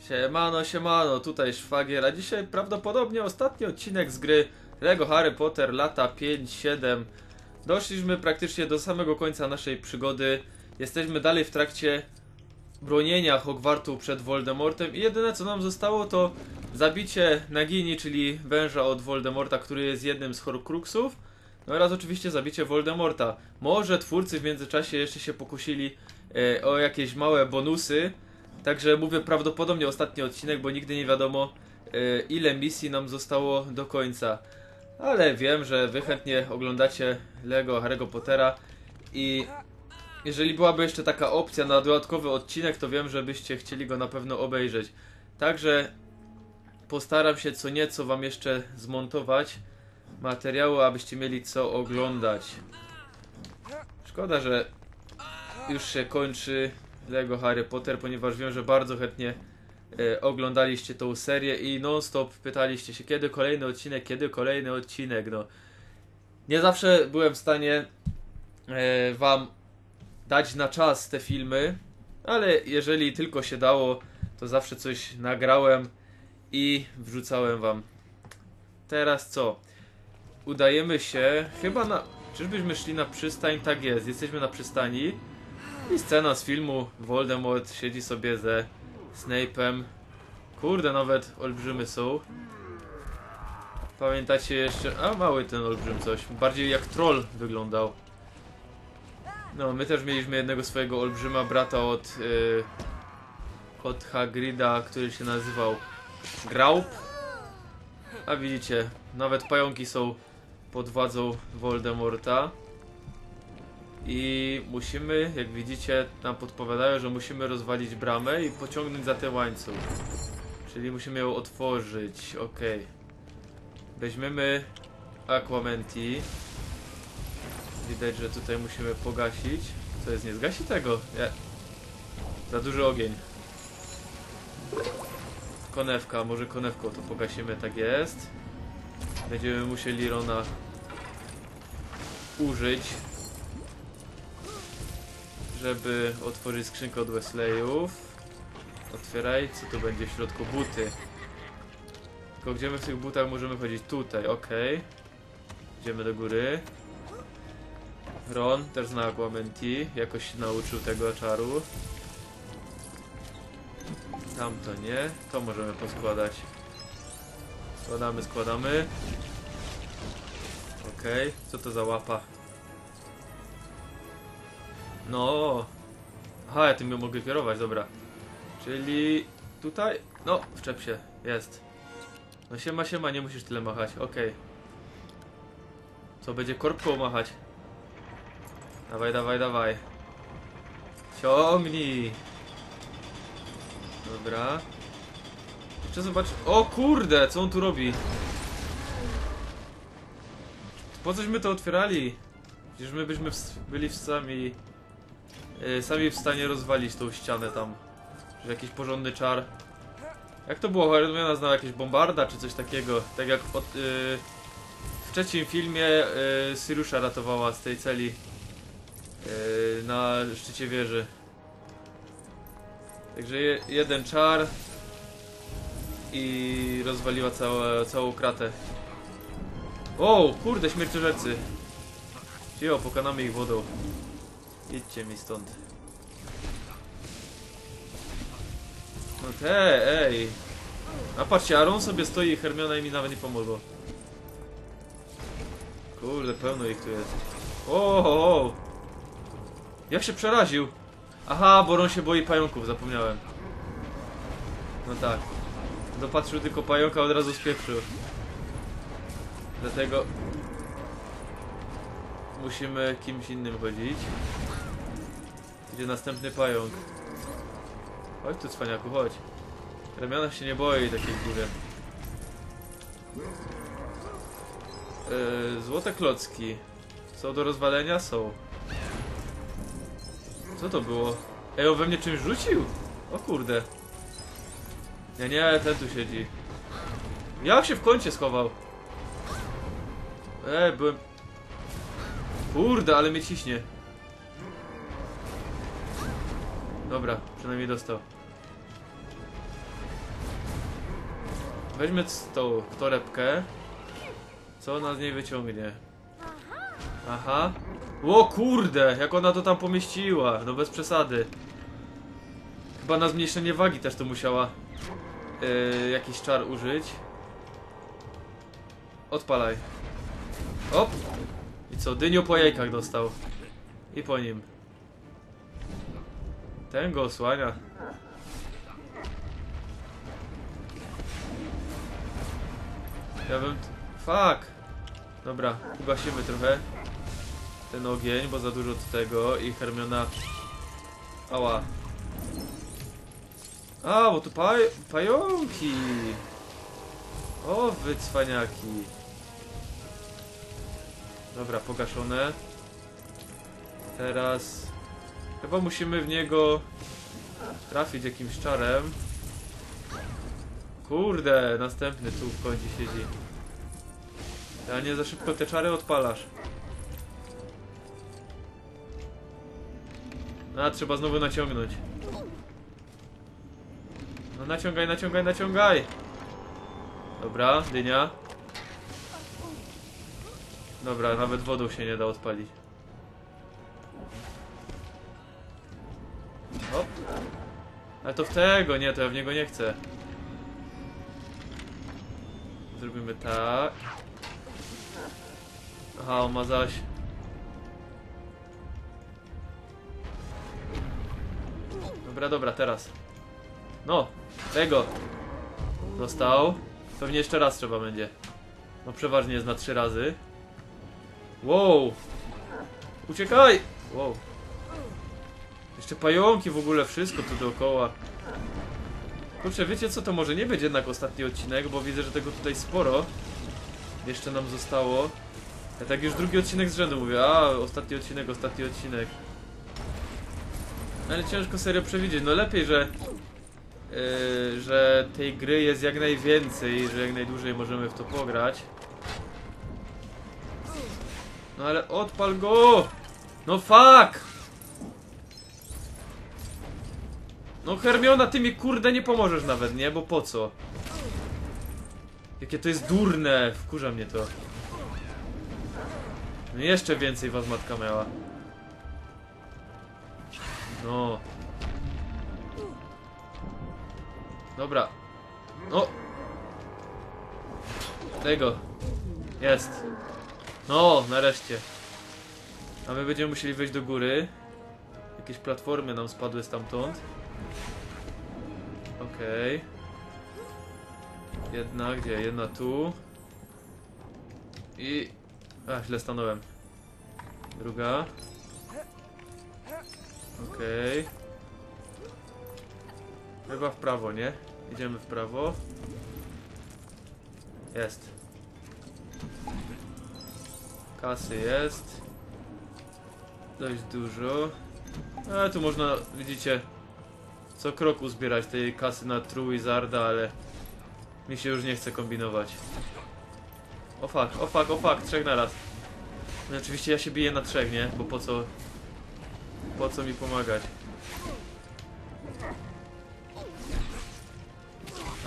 Siemano, siemano, tutaj Szwagier, a dzisiaj prawdopodobnie ostatni odcinek z gry LEGO Harry Potter lata 5-7. Doszliśmy praktycznie do samego końca naszej przygody. Jesteśmy dalej w trakcie bronienia Hogwartu przed Voldemortem i jedyne co nam zostało to zabicie Nagini, czyli węża od Voldemorta, który jest jednym z Horcruxów. No oraz oczywiście zabicie Voldemorta. Może twórcy w międzyczasie jeszcze się pokusili e, o jakieś małe bonusy. Także mówię prawdopodobnie ostatni odcinek, bo nigdy nie wiadomo e, ile misji nam zostało do końca. Ale wiem, że wy chętnie oglądacie Lego Harry'ego Pottera i jeżeli byłaby jeszcze taka opcja na dodatkowy odcinek, to wiem, że byście chcieli go na pewno obejrzeć. Także postaram się co nieco wam jeszcze zmontować materiału, abyście mieli co oglądać. Szkoda, że już się kończy Lego Harry Potter, ponieważ wiem, że bardzo chętnie e, oglądaliście tą serię i non-stop pytaliście się, kiedy kolejny odcinek, kiedy kolejny odcinek. No, nie zawsze byłem w stanie e, wam dać na czas te filmy, ale jeżeli tylko się dało, to zawsze coś nagrałem i wrzucałem wam. Teraz co? Udajemy się chyba na. Czyżbyśmy szli na przystań? Tak jest, jesteśmy na przystani. I scena z filmu Voldemort siedzi sobie ze Snape'em. Kurde, nawet olbrzymy są. Pamiętacie jeszcze... A, mały ten olbrzym coś. Bardziej jak troll wyglądał. No, my też mieliśmy jednego swojego olbrzyma brata od... Yy, od Hagrida, który się nazywał Graup. A widzicie, nawet pająki są pod władzą Voldemorta. I musimy, jak widzicie, nam podpowiadają, że musimy rozwalić bramę i pociągnąć za ten łańcuch. Czyli musimy ją otworzyć, ok. Weźmiemy Aquamenti. Widać, że tutaj musimy pogasić. Co jest, nie zgasi tego? Nie. Za duży ogień. Konewka, może konewką to pogasimy, tak jest. Będziemy musieli Rona użyć żeby otworzyć skrzynkę od Wesleyów. Otwieraj, co tu będzie w środku? Buty. Tylko gdzie my w tych butach możemy chodzić? Tutaj, ok. Idziemy do góry. Ron też zna Aquamenti, jakoś się nauczył tego czaru. Tamto nie, to możemy poskładać. Składamy, składamy. Ok, co to za łapa? No. Aha, ja tym mogę kierować, dobra. Czyli tutaj. No, wczep się, jest. No siema, siema, nie musisz tyle machać, okej. Co, będzie korbką machać? Dawaj, dawaj, dawaj. Ciągnij. Dobra. Jeszcze zobacz. O kurde, co on tu robi? Po cośmy to otwierali? Przecież my byśmy byli w sami sami w stanie rozwalić tą ścianę tam. Że jakiś porządny czar. Jak to było? Hermiona znała jakieś bombarda czy coś takiego. Tak jak yy, w trzecim filmie yy, Syrusza ratowała z tej celi yy, na szczycie wieży. Także je, jeden czar i rozwaliła całe, całą kratę. O, kurde, śmierciożercy. Cio, pokonamy ich wodą. Idźcie mi stąd. No te, ej. A patrzcie, Aaron sobie stoi i Hermiona i mi nawet nie pomogło. Kurde, pełno ich tu jest. O, o, o. Jak się przeraził? Aha, bo on się boi pająków, zapomniałem. No tak. Dopatrzył tylko pająka, od razu spieprzył. Dlatego musimy kimś innym chodzić. Gdzie następny pająk? Chodź tu cwaniaku, chodź. Ramiona się nie boi takiej góry. Yy, złote klocki. Są do rozwalenia? Są. Co to było? Ej, on we mnie czymś rzucił? O kurde. Nie, nie, ten tu siedzi. Jak się w kącie schował? Ej, byłem... Kurde, ale mnie ciśnie. Dobra, przynajmniej dostał. Weźmy tą torebkę. Co ona z niej wyciągnie? Aha. O kurde, jak ona to tam pomieściła. No bez przesady. Chyba na zmniejszenie wagi też to musiała yy, jakiś czar użyć. Odpalaj. Op. I co, dynio po jajkach dostał. I po nim. Ten go osłania. Ja bym... Fuck! Dobra, ugasimy trochę ten ogień, bo za dużo tego i Hermiona... Ała. A, bo tu paj... pająki! O, wy cwaniaki. Dobra, pogaszone. Teraz... Chyba musimy w niego trafić jakimś czarem. Kurde, następny tu w kącie siedzi. Ja nie za szybko te czary odpalasz. A, trzeba znowu naciągnąć. No naciągaj, naciągaj, naciągaj! Dobra, dynia. Dobra, nawet wodą się nie da odpalić. Hop. Ale to w tego, nie, to ja w niego nie chcę. Zrobimy tak. Aha, on ma zaś. Dobra, dobra, teraz. No, tego. Dostał. Pewnie jeszcze raz trzeba będzie. No przeważnie jest na trzy razy. Wow! Uciekaj! Wow. Jeszcze pająki w ogóle, wszystko tu dookoła. Kurczę, wiecie co, to może nie będzie jednak ostatni odcinek, bo widzę, że tego tutaj sporo jeszcze nam zostało. Ja tak już drugi odcinek z rzędu mówię, a ostatni odcinek, ostatni odcinek. Ale ciężko serio przewidzieć, no lepiej, że yy, że tej gry jest jak najwięcej, że jak najdłużej możemy w to pograć. No ale odpal go! No fuck! No Hermiona, ty mi kurde nie pomożesz nawet, nie? Bo po co? Jakie to jest durne! Wkurza mnie to. No jeszcze więcej was matka miała. No. Dobra. No. Tego. Jest. No, nareszcie. A my będziemy musieli wejść do góry. Jakieś platformy nam spadły stamtąd. Okej. Jedna, gdzie? Jedna tu. I... A, źle stanąłem. Druga. Okej. Chyba w prawo, nie? Idziemy w prawo. Jest. Kasy jest. Dość dużo. A tu można, widzicie, co krok uzbierać tej kasy na True Wizarda, ale mi się już nie chce kombinować. O fuck, o fuck, o fuck, trzech na raz. No oczywiście ja się biję na trzech, nie? Bo po co... Po co mi pomagać?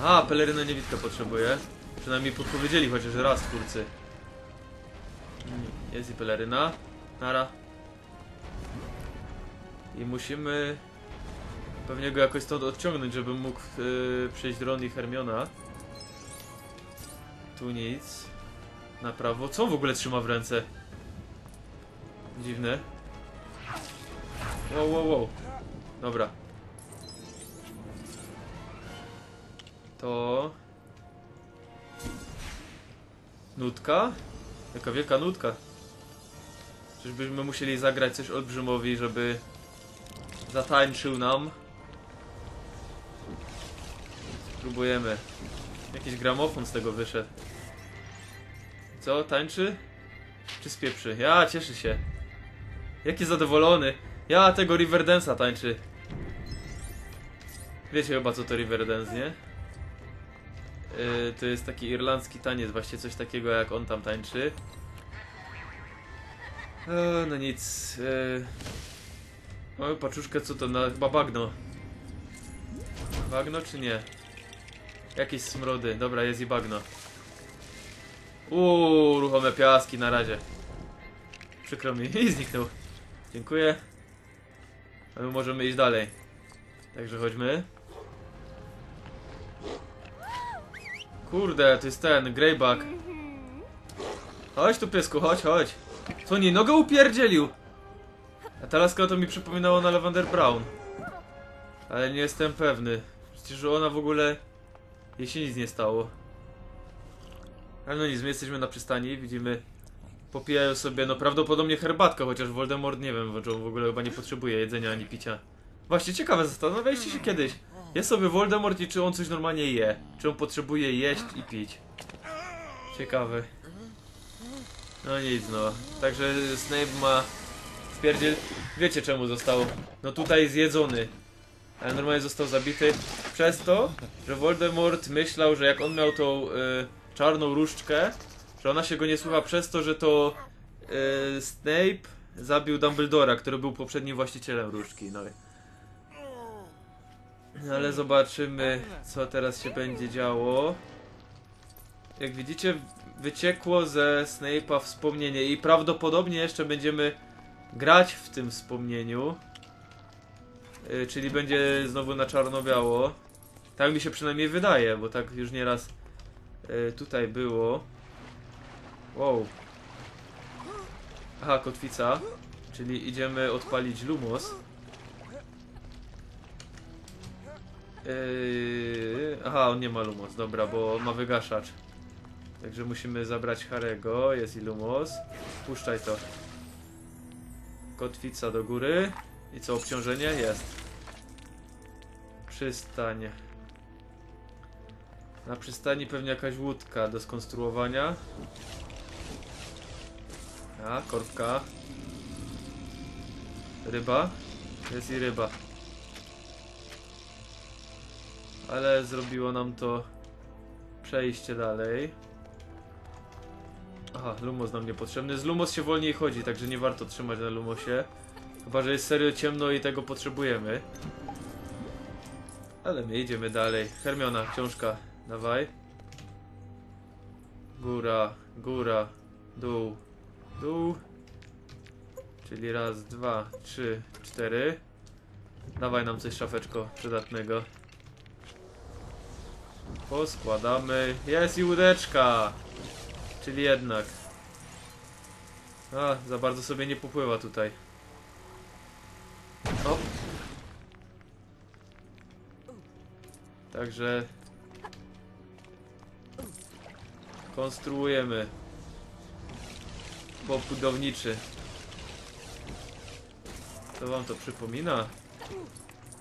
A, pelerynę niewidka potrzebuję. Przynajmniej podpowiedzieli chociaż raz twórcy. Mm, Jest i peleryna. Nara. I musimy pewnie go jakoś stąd odciągnąć, żebym mógł yy, przejść Ron i Hermiona. Tu nic. Na prawo. Co w ogóle trzyma w ręce? Dziwne. Wow, wow, wow. Dobra. To... Nutka? Jaka wielka nutka. Czyżbyśmy musieli zagrać coś olbrzymowi, żeby zatańczył nam. Spróbujemy. Jakiś gramofon z tego wyszedł. Co, tańczy? Czy spieprzy? Ja, cieszy się. Jaki zadowolony. Ja, tego Riverdance'a tańczy. Wiecie chyba co to Riverdance, nie? Yy, to jest taki irlandzki taniec, właśnie coś takiego jak on tam tańczy. E, no nic. E, mamy paczuszkę, co to na chyba bagno. Bagno czy nie? Jakieś smrody. Dobra, jest i bagno. Uuu, ruchome piaski na razie. Przykro mi. I zniknął. Dziękuję. A my możemy iść dalej. Także chodźmy. Kurde, to jest ten, Greyback. Chodź tu piesku, chodź, chodź. Co nie, nogę upierdzielił. A ta laska to mi przypominało na Lavender Brown. Ale nie jestem pewny. Przecież ona w ogóle... Jej się nic nie stało. Ale no nic, my jesteśmy na przystani, widzimy... Popijają sobie, no prawdopodobnie herbatkę, chociaż Voldemort nie wiem, w ogóle chyba nie potrzebuje jedzenia ani picia. Właśnie ciekawe, zastanawialiście się kiedyś. Jest sobie Voldemort i czy on coś normalnie je? Czy on potrzebuje jeść i pić? Ciekawe. No nic no. Także Snape ma wpierdziel. Wiecie czemu został? No tutaj zjedzony. Ale normalnie został zabity przez to, że Voldemort myślał, że jak on miał tą y, czarną różdżkę, że ona się go nie słucha przez to, że to y, Snape zabił Dumbledora, który był poprzednim właścicielem różdżki. No. no ale zobaczymy, co teraz się będzie działo. Jak widzicie, wyciekło ze Snape'a wspomnienie i prawdopodobnie jeszcze będziemy grać w tym wspomnieniu. Y, czyli będzie znowu na czarno-biało. Tak mi się przynajmniej wydaje, bo tak już nieraz y, tutaj było. Wow. Aha, kotwica. Czyli idziemy odpalić Lumos. Yy, aha, on nie ma Lumos, dobra, bo ma wygaszacz. Także musimy zabrać Harego, jest i Lumos. Puszczaj to. Kotwica do góry. I co, obciążenie? Jest. Przystań. Na przystani pewnie jakaś łódka do skonstruowania. A, korbka. Ryba. Jest i ryba. Ale zrobiło nam to przejście dalej. Aha, Lumos nam niepotrzebny. Z Lumos się wolniej chodzi, także nie warto trzymać na Lumosie. Chyba, że jest serio ciemno i tego potrzebujemy. Ale my idziemy dalej. Hermiona, książka. Dawaj. Góra, góra, dół, dół. Czyli raz, dwa, trzy, cztery. Dawaj nam coś szafeczko przydatnego. Poskładamy. Jest i łódeczka! Czyli jednak. A, za bardzo sobie nie popływa tutaj. Także... Konstruujemy. Bob budowniczy. Co wam to przypomina?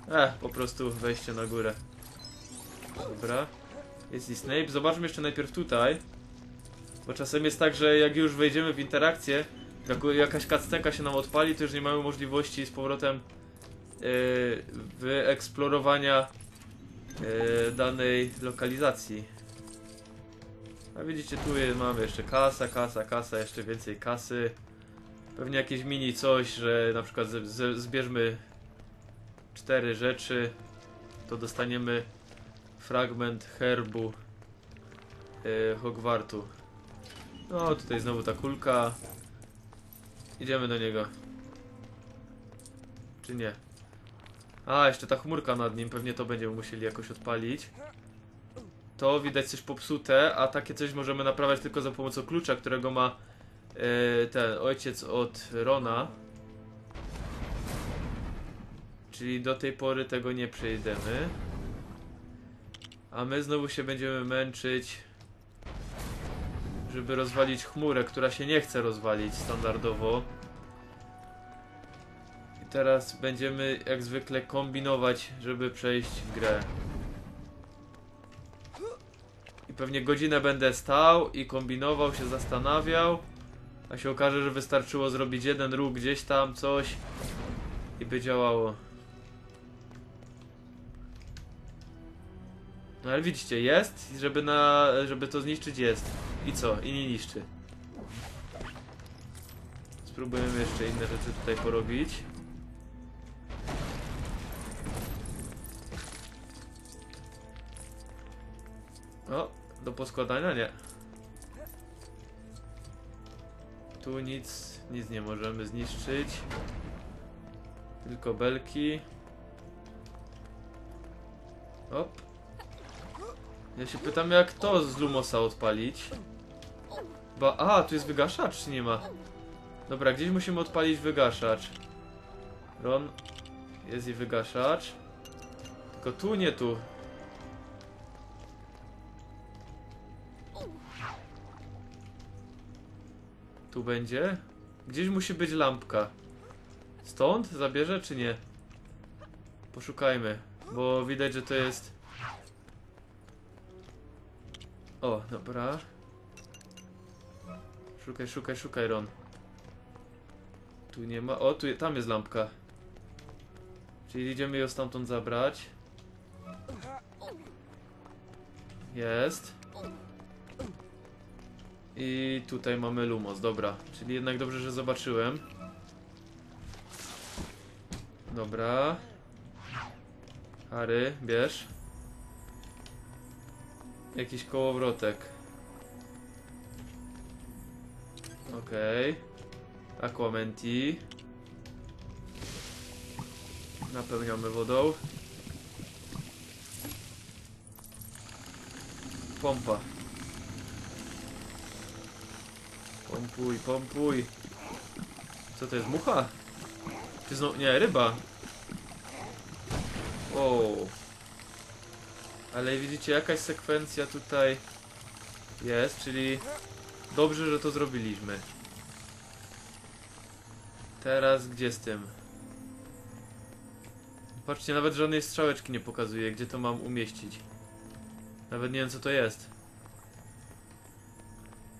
Eh, po prostu wejście na górę. Dobra. Jest i Snape. Zobaczmy jeszcze najpierw tutaj. Bo czasem jest tak, że jak już wejdziemy w interakcję, jak jakaś kactenka się nam odpali, to już nie mamy możliwości z powrotem yy, wyeksplorowania yy, danej lokalizacji. A widzicie, tu mamy jeszcze kasa, kasa, kasa, jeszcze więcej kasy. Pewnie jakieś mini coś, że na przykład z, zbierzmy cztery rzeczy, to dostaniemy fragment herbu yy, Hogwartu. No, tutaj znowu ta kulka. Idziemy do niego. Czy nie? A, jeszcze ta chmurka nad nim, pewnie to będziemy musieli jakoś odpalić. To widać coś popsute, a takie coś możemy naprawiać tylko za pomocą klucza, którego ma e, ten ojciec od Rona. Czyli do tej pory tego nie przejdziemy. A my znowu się będziemy męczyć, żeby rozwalić chmurę, która się nie chce rozwalić standardowo. Teraz będziemy jak zwykle kombinować, żeby przejść grę. I pewnie godzinę będę stał i kombinował, się zastanawiał. A się okaże, że wystarczyło zrobić jeden ruch gdzieś tam, coś i by działało. No ale widzicie, jest, żeby na, żeby to zniszczyć jest. I co? I nie niszczy. Spróbujemy jeszcze inne rzeczy tutaj porobić. Do poskładania nie. Tu nic, nic nie możemy zniszczyć. Tylko belki. Op. Ja się pytam jak to z Lumosa odpalić. Ba, a, tu jest wygaszacz, czy nie ma? Dobra, gdzieś musimy odpalić wygaszacz. Ron, jest i wygaszacz. Tylko tu, nie tu. Tu będzie? Gdzieś musi być lampka. Stąd zabierze, czy nie? Poszukajmy, bo widać, że to jest... O, dobra. Szukaj, szukaj, szukaj, Ron. Tu nie ma... O, tu, tam jest lampka. Czyli idziemy ją stamtąd zabrać. Jest. I tutaj mamy Lumos, dobra. Czyli jednak dobrze, że zobaczyłem. Dobra. Harry, bierz. Jakiś kołowrotek. Okej. Aquamenti. Napełniamy wodą. Pompa. Pompuj, pompuj. Co to jest? Mucha? Czy znowu... Nie, ryba. Wow. Ale widzicie, jakaś sekwencja tutaj jest, czyli dobrze, że to zrobiliśmy. Teraz gdzie z tym? Patrzcie, nawet żadnej strzałeczki nie pokazuje, gdzie to mam umieścić. Nawet nie wiem, co to jest.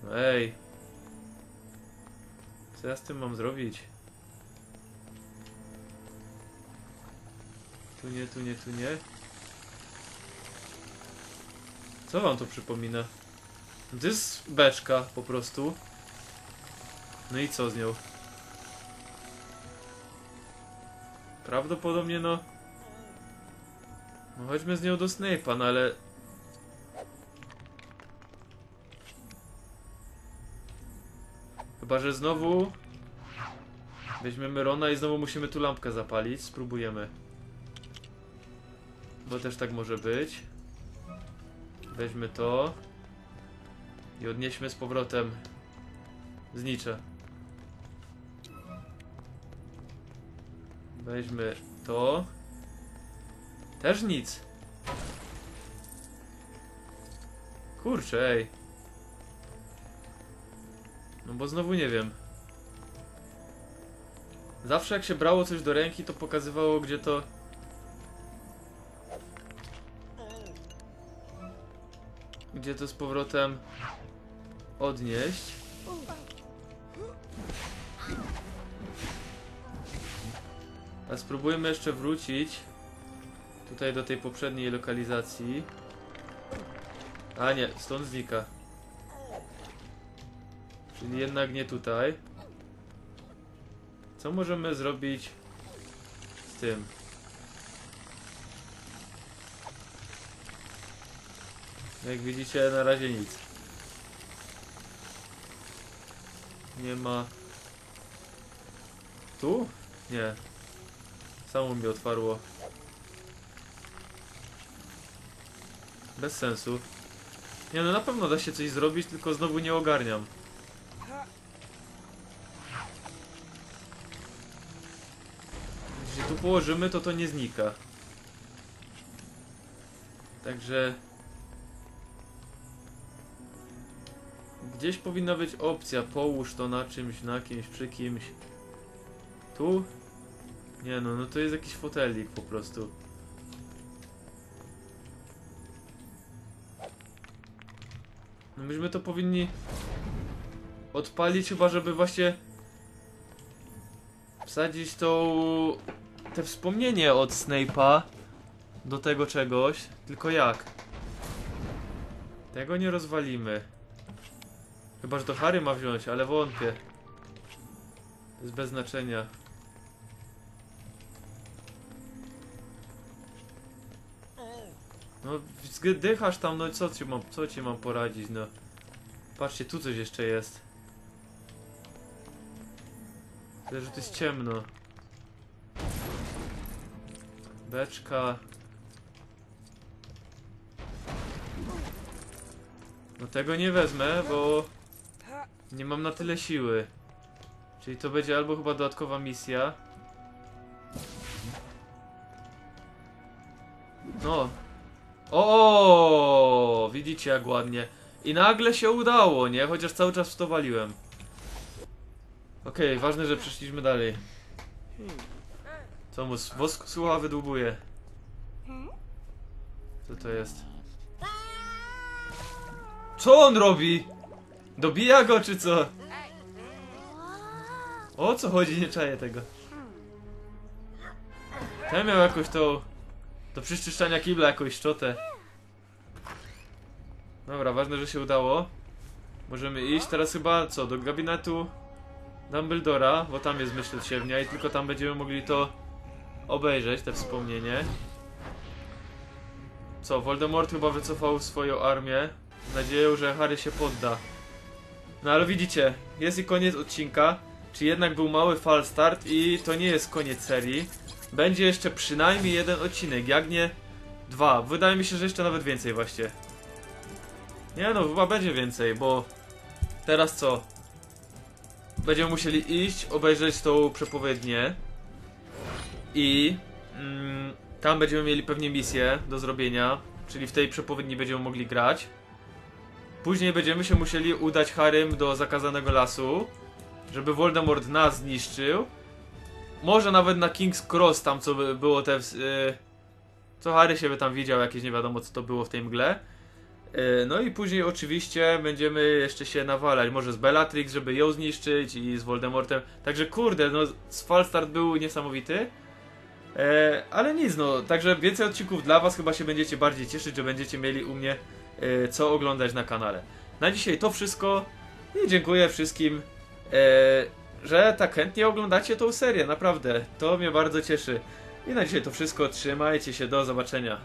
No ej. Co ja z tym mam zrobić? Tu nie, tu nie, tu nie. Co wam to przypomina? To jest beczka po prostu. No i co z nią? Prawdopodobnie no... No chodźmy z nią do Snape'a, no ale... Chyba, że znowu... Weźmiemy Rona i znowu musimy tu lampkę zapalić. Spróbujemy. Bo też tak może być. Weźmy to. I odnieśmy z powrotem znicze. Weźmy to. Też nic. Kurczę, ej. No bo znowu nie wiem. Zawsze jak się brało coś do ręki, to pokazywało gdzie to... Gdzie to z powrotem odnieść. A spróbujmy jeszcze wrócić tutaj do tej poprzedniej lokalizacji. A nie, stąd znika. Czyli jednak nie tutaj. Co możemy zrobić z tym? Jak widzicie, na razie nic. Nie ma. Tu? Nie. Samo mi otwarło. Bez sensu. Nie no, na pewno da się coś zrobić, tylko znowu nie ogarniam. Położymy, to to nie znika. Także... Gdzieś powinna być opcja, połóż to na czymś, na kimś, przy kimś. Tu? Nie no, no to jest jakiś fotelik po prostu. No myśmy to powinni odpalić chyba, żeby właśnie wsadzić tą te wspomnienie od Snape'a do tego czegoś, tylko jak? Tego nie rozwalimy. Chyba, że to Harry ma wziąć, ale wątpię. To jest bez znaczenia. No, zdychasz tam, no co ci mam, co ci mam poradzić, no. Patrzcie, tu coś jeszcze jest. Tyle, że to jest ciemno. Beczka. No tego nie wezmę, bo nie mam na tyle siły. Czyli to będzie albo chyba dodatkowa misja. No. O, widzicie jak ładnie. I nagle się udało, nie? Chociaż cały czas w to waliłem. Okej, ważne, że przeszliśmy dalej. Co mu s- wosk słucha wydłubuje? Co to jest? Co on robi? Dobija go czy co? O co chodzi? Nie czaję tego. Ten miał jakąś tą... Do przyszczyszczania kibla jakąś szczotę. Dobra, ważne, że się udało. Możemy iść teraz chyba, co, do gabinetu Dumbledora, bo tam jest myślę siewnia i tylko tam będziemy mogli to obejrzeć, te wspomnienie. Co, Voldemort chyba wycofał swoją armię z nadzieją, że Harry się podda. No ale widzicie, jest i koniec odcinka. Czy jednak był mały fal start i to nie jest koniec serii. Będzie jeszcze przynajmniej jeden odcinek, jak nie dwa. Wydaje mi się, że jeszcze nawet więcej właśnie. Nie no, chyba będzie więcej, bo teraz co? Będziemy musieli iść, obejrzeć tą przepowiednię i mm, tam będziemy mieli pewnie misję do zrobienia, czyli w tej przepowiedni będziemy mogli grać. Później będziemy się musieli udać Harrym do zakazanego lasu, żeby Voldemort nas zniszczył. Może nawet na King's Cross, tam co by- było te. ws- y, co Harry się by tam widział, jakieś nie wiadomo co to było w tej mgle. Y, No i później oczywiście będziemy jeszcze się nawalać, może z Bellatrix, żeby ją zniszczyć i z Voldemortem. Także kurde, no Falstart był niesamowity. E, ale nic, no, także więcej odcinków dla Was, chyba się będziecie bardziej cieszyć, że będziecie mieli u mnie e, co oglądać na kanale. Na dzisiaj to wszystko i dziękuję wszystkim, e, że tak chętnie oglądacie tą serię, naprawdę, to mnie bardzo cieszy. I na dzisiaj to wszystko, trzymajcie się, do zobaczenia.